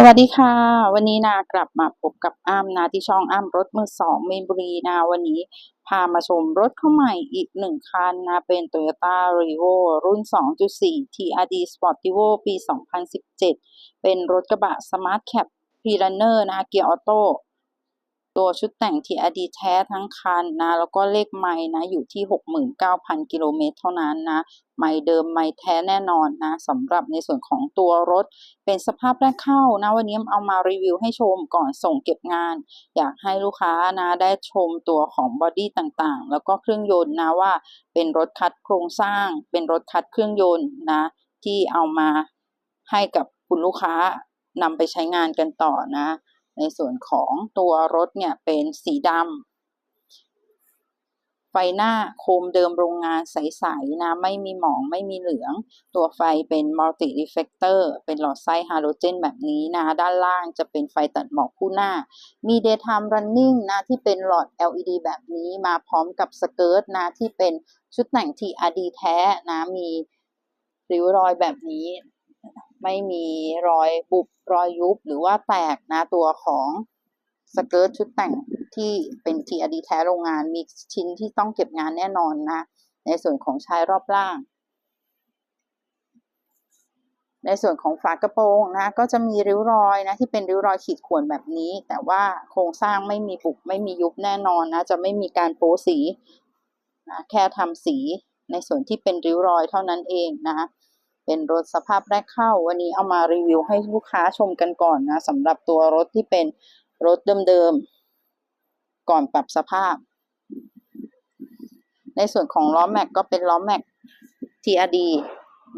สวัสดีค่ะ วันนี้นากลับมาพบกับอ้ำนาที่ช่องอ้ำรถมือสองเมนบุรีนาวันนี้พามาชมรถเข้าใหม่อีกหนึ่งคันนะเป็น Toyota r e v o รุ่น 2.4 TRD Sportivo ปี 2017 เป็นรถกระบะ Smart Cab p r u n n e r นะเกียร์ออโต้ ตัวชุดแต่ง TRD แท้ทั้งคันนะ แล้วก็เลขไม้นะ อยู่ที่ 69,000 กิโลเมตรเท่านั้นนะ ไม้เดิมไม้แท้แน่นอนนะสำหรับในส่วนของตัวรถ เป็นสภาพแรกเข้านะ วันนี้เอามารีวิวให้ชมก่อนส่งเก็บงาน อยากให้ลูกค้านะได้ชมตัวของบอดี้ต่างๆ แล้วก็เครื่องยนต์นะว่า เป็นรถคัดโครงสร้าง เป็นรถคัดเครื่องยนต์นะ ที่เอามาให้กับคุณลูกค้านำไปใช้งานกันต่อนะ ในส่วนของตัวรถเนี่ยเป็นสีดำไฟหน้าโคมเดิมโรงงานใสๆนะไม่มีหมองไม่มีเหลือง ตัวไฟเป็นมัลติรีเฟกเตอร์เป็นหลอดไส้ฮาโลเจนแบบนี้นะ ด้านล่างจะเป็นไฟตัดหมอกคู่หน้า มี daytime running นะที่เป็นหลอด LED แบบนี้มาพร้อมกับสเกิร์ตนะที่เป็นชุดแต่ง TRD แท้นะมีริ้วรอยแบบนี้ ไม่มีรอยบุบรอยยุบหรือว่าแตกนะตัวของสเกิร์ตชุดแต่งที่เป็น TRD แท้โรงงานมีชิ้นที่ต้องเก็บงานแน่นอนนะ ในส่วนของชายรอบล่าง ในส่วนของฝากระโปรงนะ ก็จะมีริ้วรอยนะ ที่เป็นริ้วรอยขีดข่วนแบบนี้ แต่ว่าโครงสร้างไม่มีบุบไม่มียุบแน่นอนนะ จะไม่มีการโป๊สีนะแค่ทำสีในส่วนที่เป็นริ้วรอยเท่านั้นเองนะ เป็นรถสภาพแรกเข้า วันนี้เอามารีวิวให้ลูกค้าชมกันก่อนนะสำหรับตัวรถที่เป็นรถเดิมๆ ก่อนปรับสภาพ ในส่วนของล้อแม็กก็เป็นล้อแม็ก TRD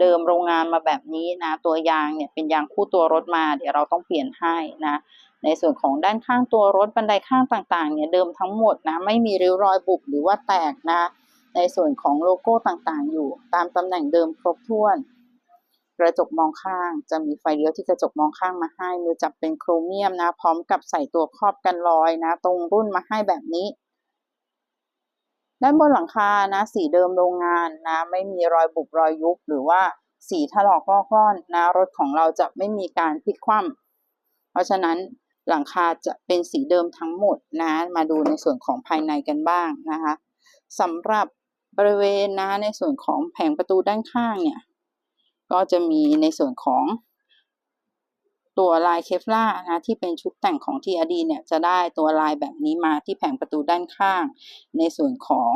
เดิมโรงงานมาแบบนี้นะ ตัวยางเนี่ยเป็นยางคู่ตัวรถมา เดี๋ยวเราต้องเปลี่ยนให้นะ ในส่วนของด้านข้างตัวรถบันไดข้างต่างๆ เนี่ยเดิมทั้งหมดนะ ไม่มีริ้วรอยบุบหรือว่าแตกนะ ในส่วนของโลโก้ต่างๆ อยู่ ตามตำแหน่งเดิมครบถ้วน กระจกมองข้าง จะมีไฟเลี้ยวที่กระจกมองข้างมาให้ มือจับเป็นโครเมียมนะ พร้อมกับใส่ตัวครอบกันรอยนะ ตรงรุ่นมาให้แบบนี้ ด้านบนหลังคานะ สีเดิมโรงงานนะ ไม่มีรอยบุบรอยยุบหรือว่าสีถลอกลอกล่อนนะ รถของเราจะไม่มีการพลิกคว่ำเพราะฉะนั้นหลังคาจะเป็นสีเดิมทั้งหมดนะ มาดูในส่วนของภายในกันบ้างนะคะสำหรับบริเวณนะในส่วนของแผงประตูด้านข้างเนี่ย ก็จะมีในส่วนของตัวลายเคฟล่านะที่เป็นชุดแต่งของ TRD เนี่ยจะได้ตัวลายแบบนี้มาที่แผงประตูด้านข้าง ในส่วนของ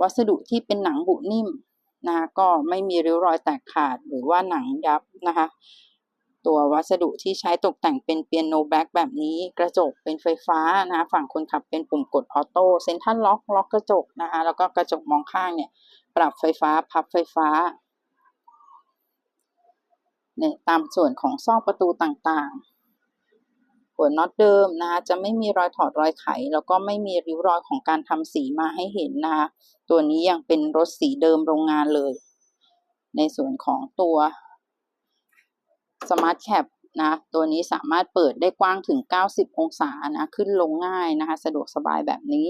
วัสดุที่เป็นหนังบุนิ่มนะก็ไม่มีริ้วรอยแตกขาดหรือว่าหนังยับนะคะตัววัสดุที่ใช้ตกแต่งเป็นเปียโนแบ็กแบบนี้กระจกเป็นไฟฟ้านะฝั่งคนขับเป็นปุ่มกดออโต้เซ็นทรัลล็อกล็อกกระจกนะคะแล้วก็กระจกมองข้างเนี่ยปรับไฟฟ้าพับไฟฟ้า เนี่ยตามส่วนของซอกประตูต่างๆ หัวน็อตเดิมนะคะจะไม่มีรอยถอดรอยไข แล้วก็ไม่มีริ้วรอยของการทำสีมาให้เห็นนะคะตัวนี้ยังเป็นรถสีเดิมโรงงานเลย ในส่วนของตัว Smart Cap นะตัวนี้สามารถเปิดได้กว้างถึง 90 องศานะขึ้นลงง่ายนะคะสะดวกสบายแบบนี้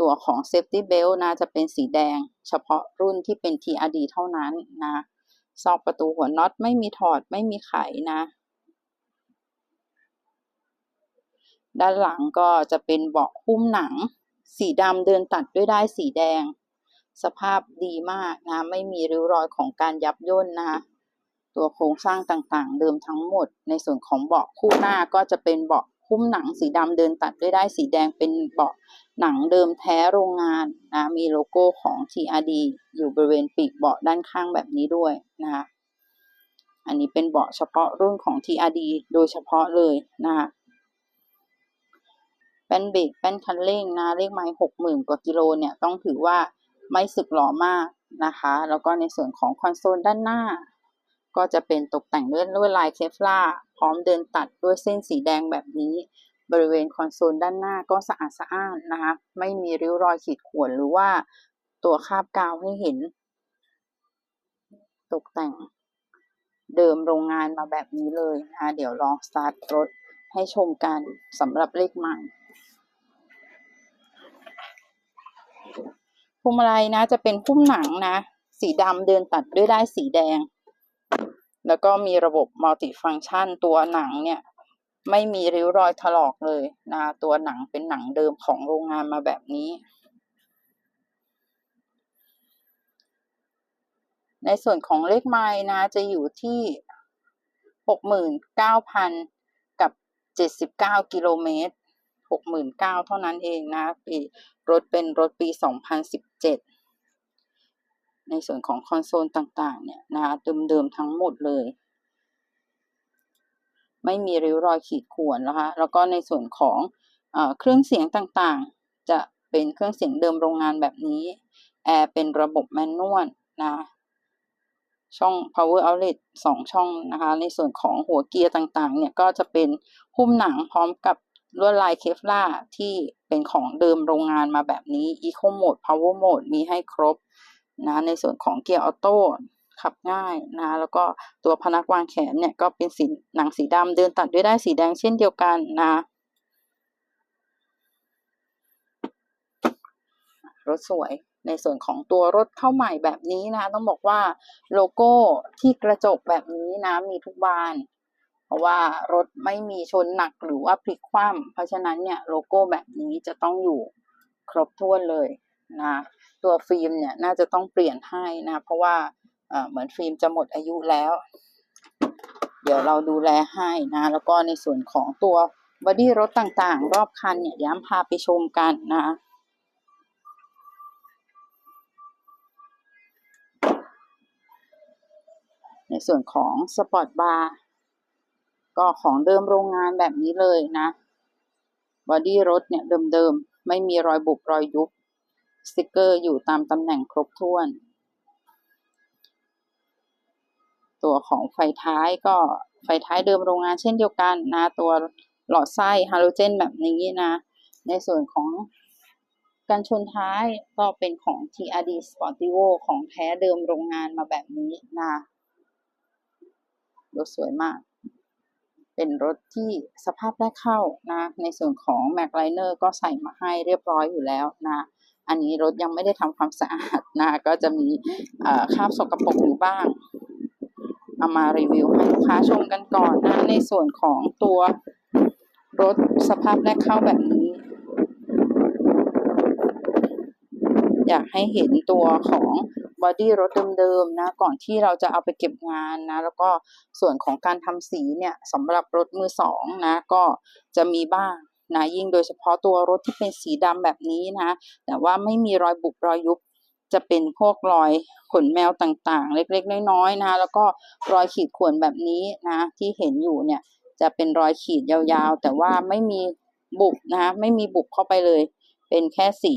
ตัวของ Safety Belt นะจะเป็นสีแดง เฉพาะรุ่นที่เป็น TRD เท่านั้นนะ ซอกประตูหัวน็อตไม่มีถอดไม่มีไขนะ ด้านหลังก็จะเป็นเบาะหุ้มหนัง สีดำเดินตัดด้วยได้สีแดง สภาพดีมากนะ ไม่มีริ้วรอยของการยับย่นนะตัวโครงสร้างต่างๆ เดิมทั้งหมด ในส่วนของเบาะคู่หน้าก็จะเป็นเบาะ หุ้มหนังสีดำเดินตัดด้วยได้สีแดงเป็นเบาะหนังเดิมแท้โรงงานนะมีโลโก้ของ TRD อยู่บริเวณปีกเบาะด้านข้างแบบนี้ด้วยนะคะอันนี้เป็นเบาะเฉพาะรุ่นของ TRD โดยเฉพาะเลยนะคะแป้นเบรกแป้นคันเร่งนะเลขไม้หกหมื่นกว่ากิโลเนี่ยต้องถือว่าไม่สึกหรอมากนะคะ แล้วก็ในส่วนของคอนโซลด้านหน้า ก็จะเป็นตกแต่งด้วยลวดลายเคฟลาพร้อมเดินตัดด้วยเส้นสีแดงแบบนี้ บริเวณคอนโซลด้านหน้าก็สะอาดสะอ้านนะคะ ไม่มีริ้วรอยขีดข่วนหรือว่าตัวคาบกาวให้เห็น ตกแต่งเดิมโรงงานมาแบบนี้เลยนะคะเดี๋ยวลองสตาร์ทรถให้ชมกันสำหรับเลขใหม่พวงมาลัยนะจะเป็นพุ่มหนังนะ สีดำเดินตัดด้วยได้ายสีแดง แล้วก็มีระบบมัลติฟังก์ชันตัวหนังเนี่ย ไม่มีริ้วรอยถลอกเลยนะตัวหนังเป็นหนังเดิมของโรงงานมาแบบนี้ ในส่วนของเลขไม้นะจะอยู่ที่หกหมื่นเก้าพันกับเจ็ดสิบเก้ากิโลเมตรหกหมื่นเก้าเท่านั้นเองนะปีรถเป็นรถปีสองพันสิบเจ็ด ในส่วนของคอนโซลต่างๆ เนี่ยนะคะเดิมๆทั้งหมดเลย ไม่มีริ้วรอยขีดข่วนนะคะ แล้วก็ในส่วนของเอเครื่องเสียงต่างๆ จะเป็นเครื่องเสียงเดิมโรงงานแบบนี้ แอร์เป็นระบบแมนนวลนะช่อง power outlet สองช่องนะคะ ในส่วนของหัวเกียร์ต่างๆ เนี่ย ก็จะเป็นหุ้มหนังพร้อมกับลวดลายเคฟล่าที่เป็นของเดิมโรงงานมาแบบนี้ eco mode power mode มีให้ครบ นะในส่วนของเกียร์ออโต้ขับง่ายนะแล้วก็ตัวพนักวางแขนเนี่ยก็เป็นสีหนังสีดำเดินตัดด้วยได้สีแดงเช่นเดียวกันนะรถสวยในส่วนของตัวรถเข้าใหม่แบบนี้นะต้องบอกว่าโลโก้ที่กระจกแบบนี้นะมีทุกบาน เพราะว่ารถไม่มีชนหนักหรือว่าพลิกคว่ำเพราะฉะนั้นเนี่ยโลโก้แบบนี้จะต้องอยู่ครบถ้วนเลย นะตัวฟิล์มเนี่ยน่าจะต้องเปลี่ยนให้นะเพราะว่าเหมือนฟิล์มจะหมดอายุแล้ว เดี๋ยวเราดูแลให้นะ แล้วก็ในส่วนของตัวบอดี้รถต่างๆ รอบคันเนี่ยย้ำพาไปชมกันนะในส่วนของสปอร์ตบาร์ก็ของเดิมโรงงานแบบนี้เลยนะบอดี้รถเนี่ยเดิมๆ ไม่มีรอยบุบรอยยุบ สติกเกอร์อยู่ตามตำแหน่งครบถ้วน ตัวของไฟท้ายก็ไฟท้ายเดิมโรงงานเช่นเดียวกันนะ ตัวหลอดไส้ฮาโลเจนแบบนี้นะ ในส่วนของการชนท้ายก็เป็นของ TRD Sportivo ของแท้เดิมโรงงานมาแบบนี้นะรถสวยมาก เป็นรถที่สภาพแรกเข้านะ ในส่วนของ m a c l i n e r ก็ใส่มาให้เรียบร้อยอยู่แล้วนะ อันนี้รถยังไม่ได้ทำความสะอาดนะก็จะมีคราบสกปรกอยู่บ้าง เอามารีวิวให้ลูกค้าชมกันก่อนนะในส่วนของตัวรถสภาพแรกเข้าแบบนี้ อยากให้เห็นตัวของบอดี้รถเดิมๆนะก่อนที่เราจะเอาไปเก็บงานนะ แล้วก็ส่วนของการทำสีเนี่ยสำหรับรถมือสองนะ ก็จะมีบ้าง นะยิ่งโดยเฉพาะตัวรถที่เป็นสีดำแบบนี้นะแต่ว่าไม่มีรอยบุบรอยยุบจะเป็นพวกรอยขนแมวต่างๆ เล็กๆ น้อยๆนะแล้วก็รอยขีดข่วนแบบนี้นะที่เห็นอยู่เนี่ยจะเป็นรอยขีดยาวๆ แต่ว่าไม่มีบุบนะไม่มีบุบเข้าไปเลย เป็นแค่สี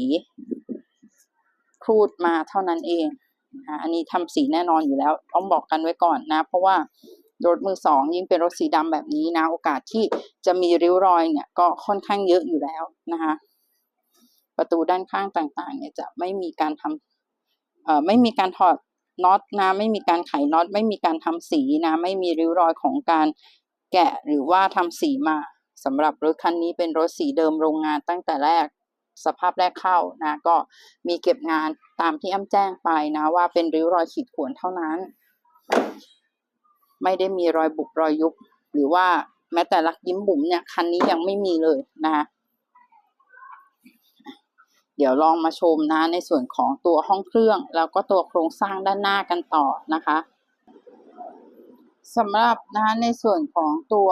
ครูดมาเท่านั้นเองอันนี้ทำสีแน่นอนอยู่แล้ว ต้องบอกกันไว้ก่อนนะ เพราะว่า รถมือสองยิ่งเป็นรถสีดำแบบนี้นะ โอกาสที่จะมีริ้วรอยเนี่ยก็ค่อนข้างเยอะอยู่แล้วนะคะ ประตูด้านข้างต่างๆ เนี่ยจะไม่มีการทำเอ่อไม่มีการถอดน็อตนะไม่มีการไขน็อต ไม่มีการทำสีนะ ไม่มีริ้วรอยของการแกะหรือว่าทำสีมาสำหรับรถคันนี้เป็นรถสีเดิมโรงงานตั้งแต่แรกสภาพแรกเข้านะก็มีเก็บงานตามที่อ้ำแจ้งไปนะว่าเป็นริ้วรอยขีดข่วนเท่านั้น ไม่ได้มีรอยบุบรอยยุบหรือว่าแม้แต่ลักยิ้มบุ๋มเนี่ยคันนี้ยังไม่มีเลยนะคะเดี๋ยวลองมาชมนะในส่วนของตัวห้องเครื่อง แล้วก็ตัวโครงสร้างด้านหน้ากันต่อนะคะสำหรับนะในส่วนของตัว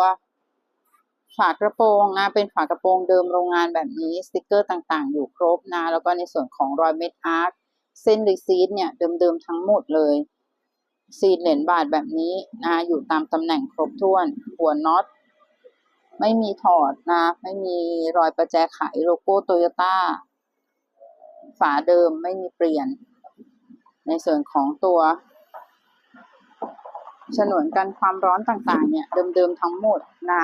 ฝากระโปรงนะเป็นฝากระโปรงเดิมโรงงานแบบนี้สติกเกอร์ต่างๆ อยู่ครบนะแล้วก็ในส่วนของรอยเม็ดอาร์คเส้นรีซีดเนี่ยเดิมๆทั้งหมดเลย ซีดเหรียญบาทแบบนี้นะอยู่ตามตำแหน่งครบถ้วน หัวน็อต ไม่มีถอดนะ ไม่มีรอยประแจไขโลโก้โตโยต้าฝาเดิมไม่มีเปลี่ยน ในส่วนของตัวฉนวนกันความร้อนต่างๆ เนี่ย เดิมๆทั้งหมดนะ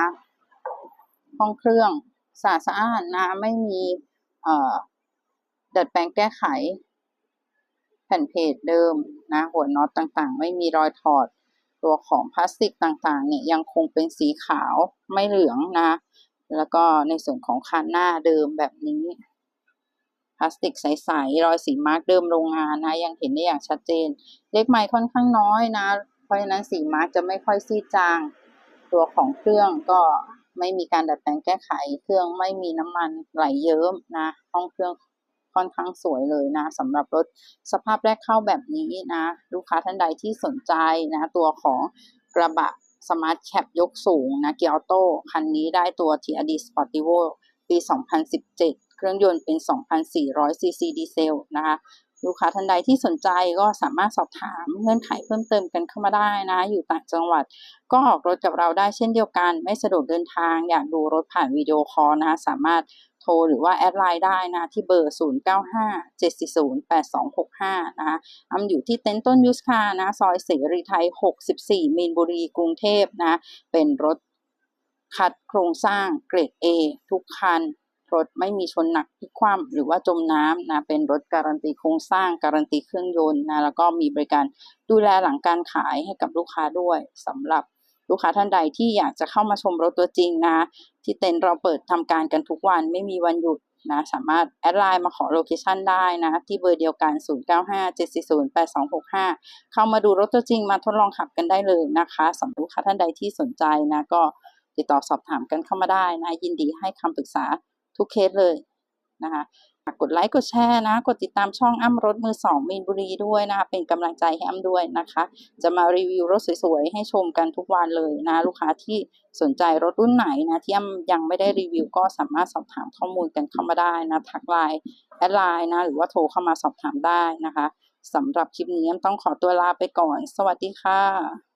ห้องเครื่องสะอาดนะ ไม่มีดัดแปลงแก้ไข ผ่นเพจเดิมนะหัวน็อตต่างๆ ไม่มีรอยถอด ตัวของพลาสติกต่างๆเนี่ยยังคงเป็นสีขาวไม่เหลืองนะ แล้วก็ในส่วนของคันหน้าเดิมแบบนี้ พลาสติกใสๆรอยสีมาร์กเดิมโรงงานนะ ยังเห็นได้อย่างชัดเจน เลขไม้ค่อนข้างน้อยนะ เพราะฉะนั้นสีมาร์กจะไม่ค่อยซีดจาง ตัวของเครื่องก็ไม่มีการดัดแปลงแก้ไข เครื่องไม่มีน้ำมันไหลเยิ้มนะ ห้องเครื่อง ค่อนข้างสวยเลยนะสำหรับรถสภาพแรกเข้าแบบนี้นะ ลูกค้าท่านใดที่สนใจนะ ตัวของกระบะสมาร์ทแคปยกสูงนะเกียร์ออโต้คันนี้ได้ตัว TRD Sportivo ปี 2017 เครื่องยนต์เป็น 2,400 ซีซีดีเซลนะคะลูกค้าท่านใดที่สนใจก็สามารถสอบถามเงื่อนไขเพิ่มเติมกันเข้ามาได้นะ อยู่ต่างจังหวัด ก็ออกรถกับเราได้เช่นเดียวกัน ไม่สะดวกเดินทางอยากดูรถผ่านวิดีโอคอลนะคะสามารถ โทรหรือว่าแอดไลน์ได้นะที่เบอร์ 0957408265 นะคะอำอยู่ที่เต็นท์ต้นยูสคานะซอยเสรีไทย 64 มีนบุรีกรุงเทพนะเป็นรถคัดโครงสร้างเกรด A ทุกคันรถไม่มีชนหนักพลิกคว่ำหรือว่าจมน้ำนะเป็นรถการันตีโครงสร้างการันตีเครื่องยนต์นะแล้วก็มีบริการดูแลหลังการขายให้กับลูกค้าด้วยสำหรับ ลูกค้าท่านใดที่อยากจะเข้ามาชมรถตัวจริงนะ ที่เต็นท์เราเปิดทำการกันทุกวันไม่มีวันหยุดนะสามารถแอดไลน์มาขอโลเคชันได้นะ ที่เบอร์เดียวกัน 0957408265 เข้ามาดูรถตัวจริงมาทดลองขับกันได้เลยนะคะสำหรับลูกค้าท่านใดที่สนใจนะ ก็ติดต่อสอบถามกันเข้ามาได้นะ ยินดีให้คำปรึกษาทุกเคสเลย นะคะกดไลค์กดแชร์นะ กดติดตามช่องอ้ำรถมือสองมีนบุรีด้วยนะคะเป็นกำลังใจให้อ้ำด้วยนะคะ จะมารีวิวรถสวยๆ ให้ชมกันทุกวันเลยนะลูกค้าที่สนใจรถรุ่นไหนนะที่อ้ำยังไม่ได้รีวิวก็สามารถสอบถามข้อมูลกันเข้ามาได้นะทักไลน์แอดไลน์นะหรือว่าโทรเข้ามาสอบถามได้นะคะสำหรับคลิปนี้อ้ำต้องขอตัวลาไปก่อน สวัสดีค่ะ